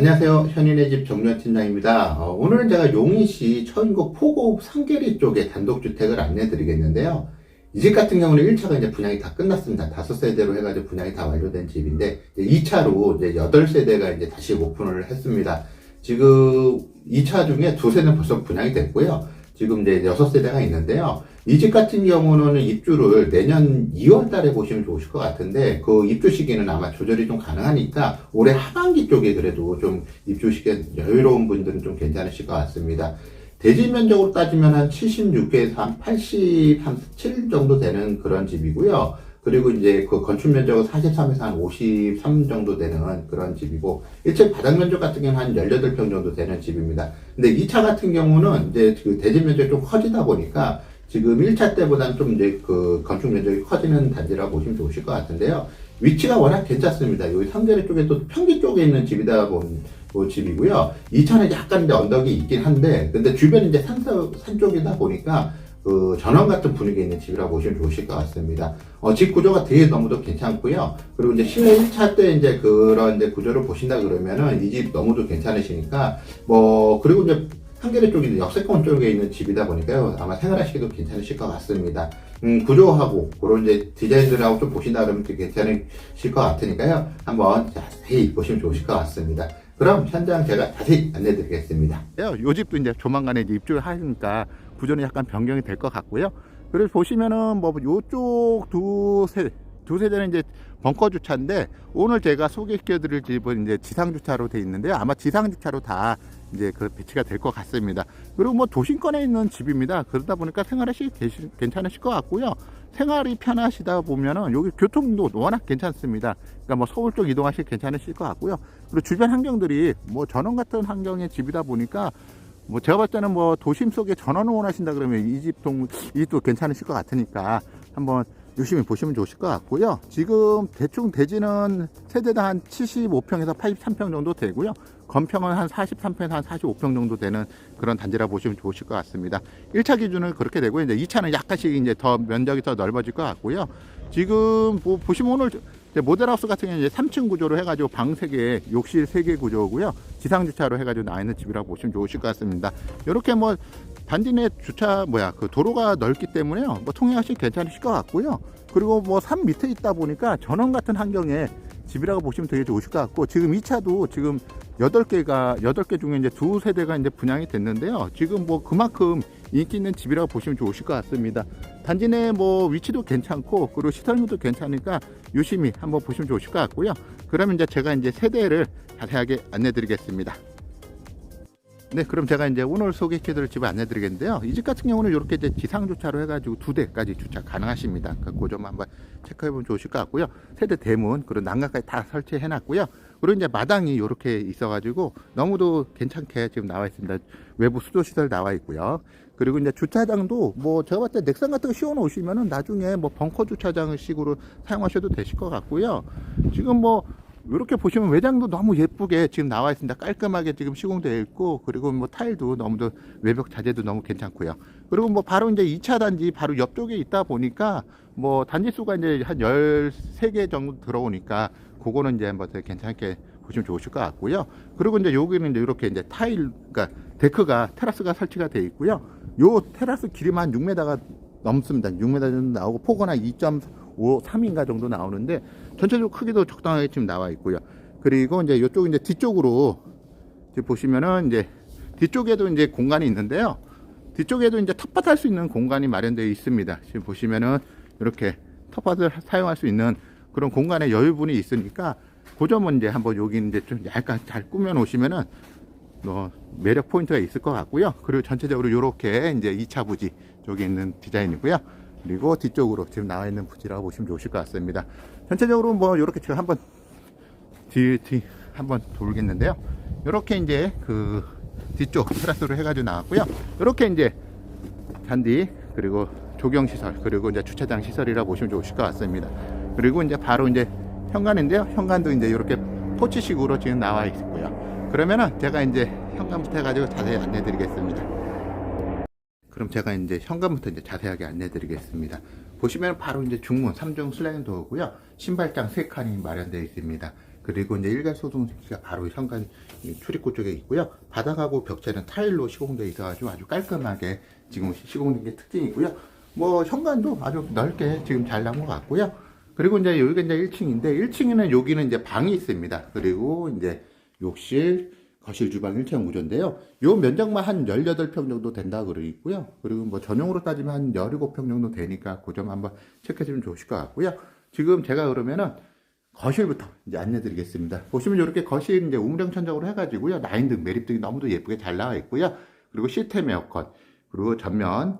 안녕하세요. 현인의 집 정면 팀장입니다. 어, 오늘은 제가 용인시 처인구 포고 상계리 쪽에 단독주택을 안내 드리겠는데요. 이 집 같은 경우는 1차가 이제 분양이 다 끝났습니다. 다섯 세대로 해가지고 분양이 다 완료된 집인데, 2차로 이제 8세대가 이제 다시 오픈을 했습니다. 지금 2차 중에 두 세대는 벌써 분양이 됐고요. 지금 이제 6세대가 있는데요. 이 집 같은 경우는 입주를 내년 2월 달에 보시면 좋으실 것 같은데, 그 입주 시기는 아마 조절이 좀 가능하니까, 올해 하반기 쪽에 그래도 좀 입주 시기가 여유로운 분들은 좀 괜찮으실 것 같습니다. 대지 면적으로 따지면 한 76개에서 한 87 정도 되는 그런 집이고요. 그리고 이제 그 건축 면적은 43에서 한 53 정도 되는 그런 집이고, 일체 바닥 면적 같은 경우는 한 18평 정도 되는 집입니다. 근데 2차 같은 경우는 이제 그 대지 면적이 좀 커지다 보니까 지금 1차 때보다는 좀 이제 그 건축 면적이 커지는 단지라고 보시면 좋으실 것 같은데요. 위치가 워낙 괜찮습니다. 여기 상계리 쪽에 또 평지 쪽에 있는 집이다 본, 그 집이고요. 2차는 약간 이제 언덕이 있긴 한데, 근데 주변이 이제 산, 산 쪽이다 보니까 그 전원 같은 분위기 있는 집이라고 보시면 좋으실 것 같습니다. 어, 집 구조가 되게 너무도 괜찮고요. 그리고 이제 실내 1차 때 이제 그런 이제 구조를 보신다 그러면은 이 집 너무도 괜찮으시니까 뭐 그리고 이제 한겨레 쪽이 역세권 쪽에 있는 집이다 보니까요. 아마 생활하시기도 괜찮으실 것 같습니다. 음, 구조하고 그런 이제 디자인들하고 좀 보신다 그러면 괜찮으실 것 같으니까요. 한번 자세히 보시면 좋으실 것 같습니다. 그럼 현장 제가 자세히 안내 드리겠습니다. 요 집도 이제 조만간에 이제 입주를 하니까 구조는 약간 변경이 될 것 같고요. 그래서 보시면은 뭐 요쪽 두 세, 두 세대는 이제 벙커 주차인데 오늘 제가 소개시켜 드릴 집은 이제 지상 주차로 돼 있는데요. 아마 지상 주차로 다 이제 그 배치가 될 것 같습니다. 그리고 뭐 도심권에 있는 집입니다. 그러다 보니까 생활하시 괜찮으실 것 같고요. 생활이 편하시다 보면은 여기 교통도 워낙 괜찮습니다. 그러니까 뭐 서울 쪽 이동하시 괜찮으실 것 같고요. 그리고 주변 환경들이 뭐 전원 같은 환경의 집이다 보니까 뭐 제가 봤을 때는 뭐 도심 속에 전원을 원하신다 그러면 이 집 동 이 집도 괜찮으실 것 같으니까 한번 유심히 보시면 좋으실 것 같고요. 지금 대충 대지는 세대당 한 75평에서 83평 정도 되고요. 건평은 한 43평에서 한 45평 정도 되는 그런 단지라 보시면 좋으실 것 같습니다. 1차 기준은 그렇게 되고 이제 2차는 약간씩 이제 더 면적이 더 넓어질 것 같고요. 지금 뭐 보시면 오늘 모델하우스 같은 경우는 이제 3층 구조로 해가지고 방 3개, 욕실 3개 구조고요. 지상 주차로 해가지고 나와 있는 집이라고 보시면 좋으실 것 같습니다. 이렇게 뭐 단지 내 주차 뭐야 그 도로가 넓기 때문에요. 뭐 통행하시 괜찮으실 것 같고요. 그리고 뭐 산 밑에 있다 보니까 전원 같은 환경에 집이라고 보시면 되게 좋으실 것 같고 지금 2차도 지금 8개가 8개 중에 이제 두 세대가 이제 분양이 됐는데요. 지금 뭐 그만큼 인기 있는 집이라고 보시면 좋으실 것 같습니다. 단지 내뭐 위치도 괜찮고 그리고 시설물도 괜찮으니까 유심히 한번 보시면 좋으실 것 같고요. 그러면 이제 제가 이제 세대를 자세하게 안내 드리겠습니다. 네, 그럼 제가 이제 오늘 소개해드릴 집을 안내 드리겠는데요. 이 집 같은 경우는 이렇게 이제 지상 주차로 해가지고 두 대까지 주차 가능하십니다. 그그 점 한번 체크해보면 좋으실 것 같고요. 세대 대문, 그리고 난간까지 다 설치해놨고요. 그리고 이제 마당이 이렇게 있어가지고 너무도 괜찮게 지금 나와 있습니다. 외부 수도 시설 나와 있고요. 그리고 이제 주차장도 뭐 제가 봤을 때 넥산 같은 거 씌워 놓으시면은 나중에 뭐 벙커 주차장 식으로 사용하셔도 되실 것 같고요. 지금 뭐 이렇게 보시면 외장도 너무 예쁘게 지금 나와 있습니다. 깔끔하게 지금 시공되어 있고 그리고 뭐 타일도 너무도 외벽 자재도 너무 괜찮고요. 그리고 뭐 바로 이제 2차 단지 바로 옆쪽에 있다 보니까 뭐 단지 수가 이제 한 13개 정도 들어오니까 그거는 이제 한번 괜찮게 보시면 좋으실 것 같고요. 그리고 이제 여기는 이제 이렇게 이제 타일 그러니까 데크가 테라스가 설치가 되어 있고요. 요 테라스 길이만 6m가 넘습니다. 6m 정도 나오고 폭은 한 2.5, 3인가 정도 나오는데 전체적으로 크기도 적당하게 지금 나와 있고요. 그리고 이제 이쪽 이제 뒤쪽으로 이제 보시면은 이제 뒤쪽에도 이제 공간이 있는데요. 뒤쪽에도 이제 텃밭 할 수 있는 공간이 마련되어 있습니다. 지금 보시면은 이렇게 텃밭을 사용할 수 있는 그런 공간의 여유분이 있으니까 그 점은 이제 한번 여기 이제 좀 약간 잘 꾸며 놓으시면은 뭐 매력 포인트가 있을 것 같고요. 그리고 전체적으로 이렇게 이제 2차 부지 쪽에 있는 디자인이고요. 그리고 뒤쪽으로 지금 나와 있는 부지라고 보시면 좋으실 것 같습니다. 전체적으로 뭐 이렇게 제가 한번 뒤, 뒤 한번 돌겠는데요. 이렇게 이제 그 뒤쪽 테라스로 해가지고 나왔고요. 이렇게 이제 잔디 그리고 조경 시설 그리고 이제 주차장 시설이라 보시면 좋으실 것 같습니다. 그리고 이제 바로 이제 현관인데요. 현관도 이제 이렇게 포치식으로 지금 나와 있고요. 그러면은 제가 이제 현관부터 해가지고 자세히 안내 드리겠습니다. 그럼 제가 이제 현관부터 이제 자세하게 안내 드리겠습니다. 보시면 바로 이제 중문 3중 슬라이딩 도어고요. 신발장 3칸이 마련되어 있습니다. 그리고 이제 일괄 소등기가 바로 현관 이 출입구 쪽에 있고요. 바닥하고 벽체는 타일로 시공되어 있어가지고 아주 깔끔하게 지금 시공된 게 특징이고요. 뭐 현관도 아주 넓게 지금 잘 나온 것 같고요. 그리고 이제 여기가 이제 1층인데 1층에는 여기는 이제 방이 있습니다. 그리고 이제 욕실, 거실, 주방 1층 구조인데요. 요 면적만 한 18평 정도 된다 그러 있고요. 그리고 뭐 전용으로 따지면 한 17평 정도 되니까 그 점 한번 체크해 주면 좋으실 것 같고요. 지금 제가 그러면은 거실부터 이제 안내 드리겠습니다. 보시면 이렇게 거실 이제 우물형 천장으로 해가지고요. 라인등, 매립등이 너무도 예쁘게 잘 나와 있고요. 그리고 시스템 에어컨, 그리고 전면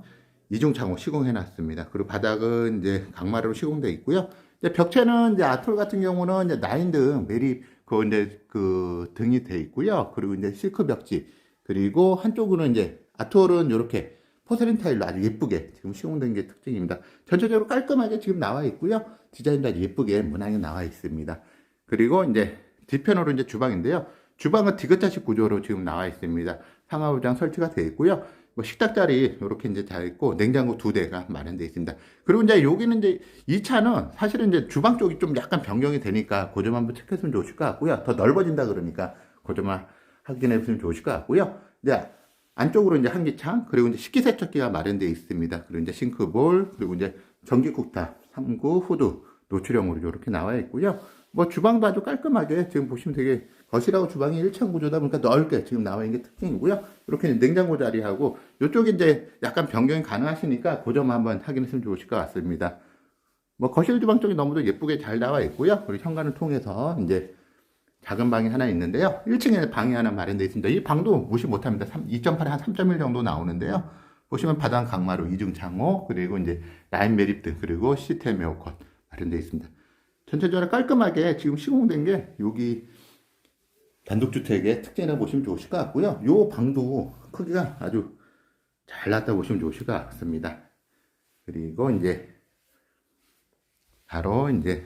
이중 창호 시공해 놨습니다. 그리고 바닥은 이제 강마루로 시공되어 있고요. 이제 벽체는 이제 아톨 같은 경우는 이제 라인등, 매립, 그 이제 그 등이 돼 있고요. 그리고 이제 실크 벽지, 그리고 한쪽으로는 이제 아톨은 이렇게 포세린 타일로 아주 예쁘게 지금 시공된 게 특징입니다. 전체적으로 깔끔하게 지금 나와 있고요. 디자인도 아주 예쁘게 문항이 나와 있습니다. 그리고 이제 뒤편으로 이제 주방인데요. 주방은 디귿자식 구조로 지금 나와 있습니다. 상하부장 설치가 되어 있고요. 뭐 식탁 자리 이렇게 이제 다 있고 냉장고 두 대가 마련되어 있습니다. 그리고 이제 여기는 이제 이 차는 사실은 이제 주방 쪽이 좀 약간 변경이 되니까 그점 한번 체크했으면 좋으실 것 같고요. 더 넓어진다 그러니까 그 점만 확인해 보시면 좋으실 것 같고요. 이제 안쪽으로 이제 한기창 그리고 이제 식기세척기가 마련되어 있습니다. 그리고 이제 싱크볼 그리고 이제 전기쿡탑 3구 후드 노출형으로 이렇게 나와 있고요. 뭐 주방도 아주 깔끔하게 지금 보시면 되게 거실하고 주방이 1층 구조다 보니까 넓게 지금 나와 있는 게 특징이고요. 이렇게 냉장고 자리하고 이쪽에 이제 약간 변경이 가능하시니까 그 점 한번 확인했으면 좋으실 것 같습니다. 뭐 거실 주방 쪽이 너무도 예쁘게 잘 나와 있고요. 그리고 현관을 통해서 이제 작은 방이 하나 있는데요. 1층에 방이 하나 마련되어 있습니다. 이 방도 무시 못합니다. 2.8에 한 3.1 정도 나오는데요. 보시면 바닥 강마루 이중 창호 그리고 이제 라인 매립 등 그리고 시스템 에어컨 마련되어 있습니다. 전체적으로 깔끔하게 지금 시공된 게 여기 단독주택의 특징이라 보시면 좋으실 것 같고요. 요 방도 크기가 아주 잘 났다 보시면 좋으실 것 같습니다. 그리고 이제 바로 이제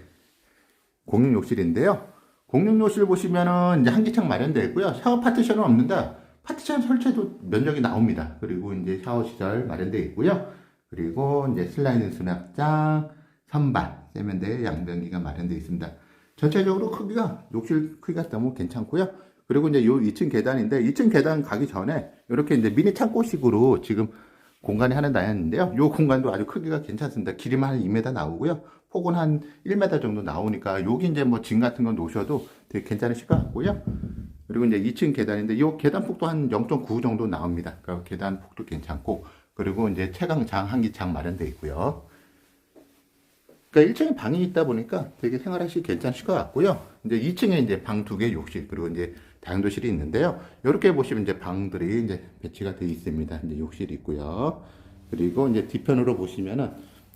공용 욕실인데요. 공용 욕실 보시면은 이제 한기창 마련되어 있고요. 샤워 파티션은 없는데 파티션 설치도 면적이 나옵니다. 그리고 이제 샤워 시설 마련되어 있고요. 그리고 이제 슬라이딩 수납장, 선반, 세면대, 양변기가 마련되어 있습니다. 전체적으로 크기가 욕실 크기가 너무 괜찮고요. 그리고 이제 요 2층 계단인데 2층 계단 가기 전에 이렇게 이제 미니 창고식으로 지금 공간이 하나 나였는데요. 요 공간도 아주 크기가 괜찮습니다. 길이만 한 2m 나오고요. 폭은 한 1m 정도 나오니까 여기 이제 뭐진 같은 거 놓으셔도 되게 괜찮으실 것 같고요. 그리고 이제 2층 계단인데 요 계단 폭도 한 0.9 정도 나옵니다. 그러니까 계단 폭도 괜찮고 그리고 이제 채광장 한기창 마련되어 있고요. 그러니까 1층에 방이 있다 보니까 되게 생활하시기 괜찮으실 것 같고요. 이제 2층에 이제 방 두 개 욕실 그리고 이제 다용도실이 있는데요. 이렇게 보시면 이제 방들이 이제 배치가 되어 있습니다. 이제 욕실이 있고요. 그리고 이제 뒤편으로 보시면은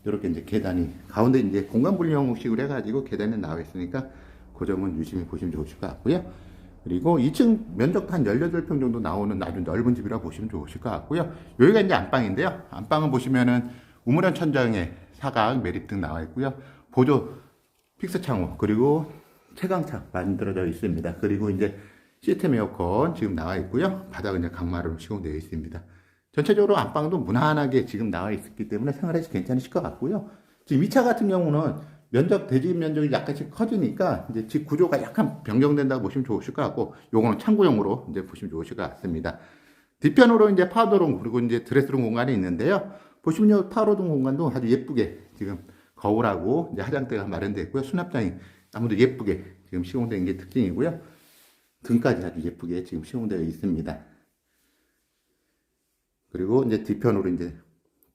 이렇게 이제 계단이 가운데 이제 공간 분리형식으로 해가지고 계단이 나와 있으니까 그 점은 유심히 보시면 좋으실 것 같고요. 그리고 2층 면적도 한 18평 정도 나오는 아주 넓은 집이라 보시면 좋으실 것 같고요. 여기가 이제 안방인데요. 안방은 보시면은 우물형 천장에 사각 매립 등 나와 있고요. 보조 픽스 창호 그리고 채광창 만들어져 있습니다. 그리고 이제 시스템 에어컨 지금 나와 있고요. 바닥은 이제 강마루로 시공되어 있습니다. 전체적으로 안방도 무난하게 지금 나와 있기 때문에 생활하시 괜찮으실 것 같고요. 지금 2차 같은 경우는 면적, 대지 면적이 약간씩 커지니까 이제 집 구조가 약간 변경된다고 보시면 좋으실 것 같고, 요거는 참고용으로 이제 보시면 좋으실 것 같습니다. 뒤편으로 이제 파우더룸 그리고 이제 드레스룸 공간이 있는데요. 보시면 요 파우더룸 공간도 아주 예쁘게 지금 거울하고 이제 화장대가 마련되어 있고요. 수납장이 아무도 예쁘게 지금 시공된 게 특징이고요. 등까지 아주 예쁘게 지금 시공되어 있습니다. 그리고 이제 뒤편으로 이제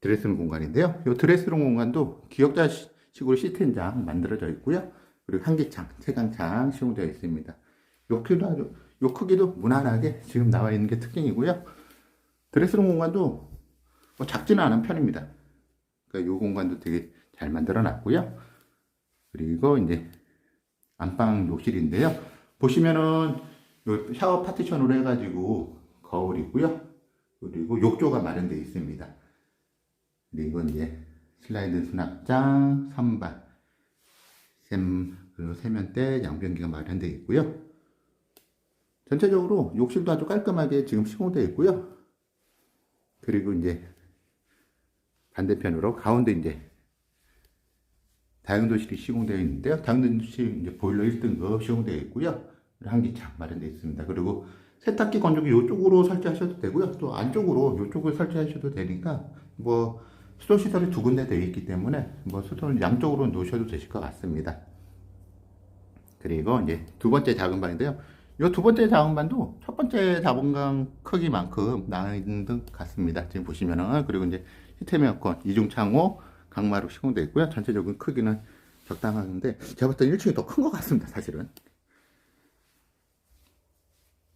드레스룸 공간인데요. 이 드레스룸 공간도 기역자식으로 시트장 만들어져 있고요. 그리고 한기창, 채광창 시공되어 있습니다. 요 크기도 아주, 요 크기도 무난하게 지금 나와 있는 게 특징이고요. 드레스룸 공간도 뭐 작지는 않은 편입니다. 그러니까 요 공간도 되게 잘 만들어 놨고요. 그리고 이제 안방 욕실인데요. 보시면은 요 샤워 파티션으로 해가지고 거울 있고요. 그리고 욕조가 마련되어 있습니다. 그리고 이제 슬라이드 수납장, 선반, 샘, 그리고 세면대, 양변기가 마련되어 있고요. 전체적으로 욕실도 아주 깔끔하게 지금 시공되어 있고요. 그리고 이제 반대편으로 가운데 이제 다용도실이 시공되어 있는데요. 다용도실 이제 보일러 1등급 시공되어 있고요. 한기창 마련되어 있습니다. 그리고 세탁기 건조기 이쪽으로 설치하셔도 되고요. 또 안쪽으로 이쪽을 설치하셔도 되니까 뭐 수도 시설이 두 군데 되어 있기 때문에 뭐 수도를 양쪽으로 놓으셔도 되실 것 같습니다. 그리고 이제 두 번째 작은 방인데요. 이 두 번째 작은 방도 첫 번째 작은 방 크기만큼 있는 것 같습니다. 지금 보시면은 그리고 이제 시스템 에어컨 이중 창호 강마루 시공되어 있고요. 전체적인 크기는 적당한데 제가 봤을 때 1층이 더 큰 것 같습니다. 사실은.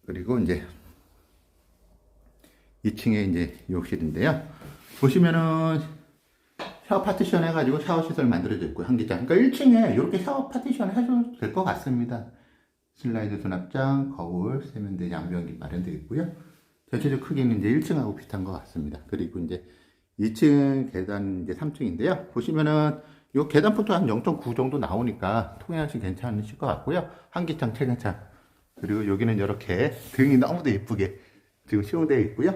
그리고 이제 2층에 이제 욕실인데요. 보시면은 샤워 파티션 해가지고 샤워 시설 만들어져 있고 한기장. 그러니까 1층에 이렇게 샤워 파티션 해줘도 될 것 같습니다. 슬라이드 수납장, 거울, 세면대, 양변기 마련되어 있고요. 전체적 크기는 이제 1층하고 비슷한 것 같습니다. 그리고 이제 2층 계단 이제 3층인데요. 보시면은 이 계단부터 한0.9 정도 나오니까 통행하시 괜찮으실 것 같고요. 한기창, 최경창. 그리고 여기는 이렇게 등이 너무도 예쁘게 지금 시공되어 있고요.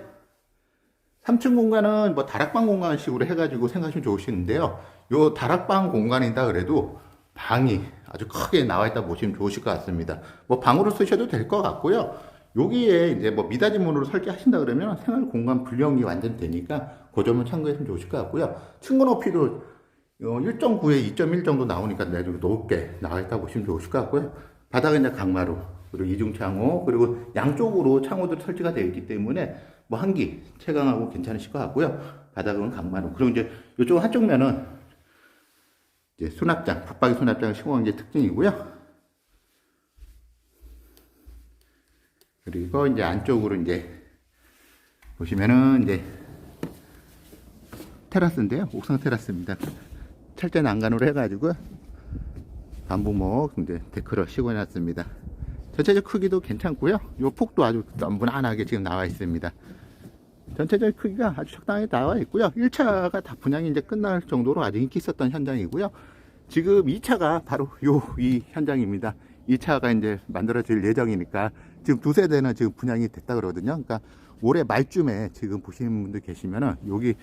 3층 공간은 뭐 다락방 공간식으로 해가지고 생각하시면 좋으시는데요. 요 다락방 공간이다 그래도 방이 아주 크게 나와 있다 보시면 좋으실 것 같습니다. 뭐 방으로 쓰셔도 될 것 같고요. 여기에 이제 뭐 미닫이 문으로 설계하신다 그러면 생활 공간 분량이 완전 되니까 그 점을 참고하시면 좋으실 것 같고요. 층고 높이도 1.9에 2.1 정도 나오니까 내도 높게 나와 있다 보시면 좋으실 것 같고요. 바닥은 이제 강마루, 그리고 이중 창호, 그리고 양쪽으로 창호들 설치가 되어 있기 때문에 뭐 한기 채광하고 괜찮으실 것 같고요. 바닥은 강마루. 그리고 이제 이쪽 한쪽 면은 이제 수납장, 붙박이 수납장 시공한 게 특징이고요. 그리고 이제 안쪽으로 이제 보시면은 이제 테라스인데요. 옥상 테라스입니다. 철제 난간으로 해가지고 반부목 이제 데크로 시공해놨습니다. 전체적 크기도 괜찮고요. 요 폭도 아주 무난하게 지금 나와 있습니다. 전체적 크기가 아주 적당하게 나와 있고요. 1차가 다 분양이 이제 끝날 정도로 아주 인기 있었던 현장이고요. 지금 2차가 바로 요 이 현장입니다. 2차가 이제 만들어질 예정이니까 지금 두 세대는 지금 분양이 됐다 그러거든요. 그러니까 올해 말쯤에 지금 보시는 분들 계시면은 여기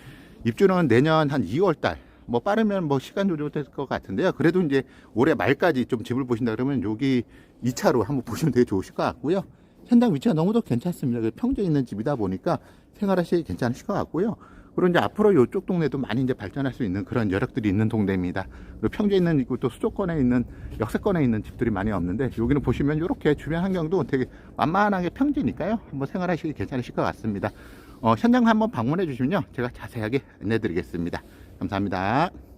입주는 내년 한 2월 달. 뭐 빠르면 뭐 시간 조절될 것 같은데요. 그래도 이제 올해 말까지 좀 집을 보신다 그러면 여기 2차로 한번 보시면 되게 좋으실 것 같고요. 현장 위치가 너무도 괜찮습니다. 그 평지에 있는 집이다 보니까 생활하시기 괜찮으실 것 같고요. 그리고 이제 앞으로 이쪽 동네도 많이 이제 발전할 수 있는 그런 여력들이 있는 동네입니다. 그리고 평지에 있는 있고 또 수도권에 있는 역세권에 있는 집들이 많이 없는데 여기는 보시면 이렇게 주변 환경도 되게 완만하게 평지니까요. 한번 생활하시기 괜찮으실 것 같습니다. 어, 현장 한번 방문해 주시면요. 제가 자세하게 안내 드리겠습니다. 감사합니다.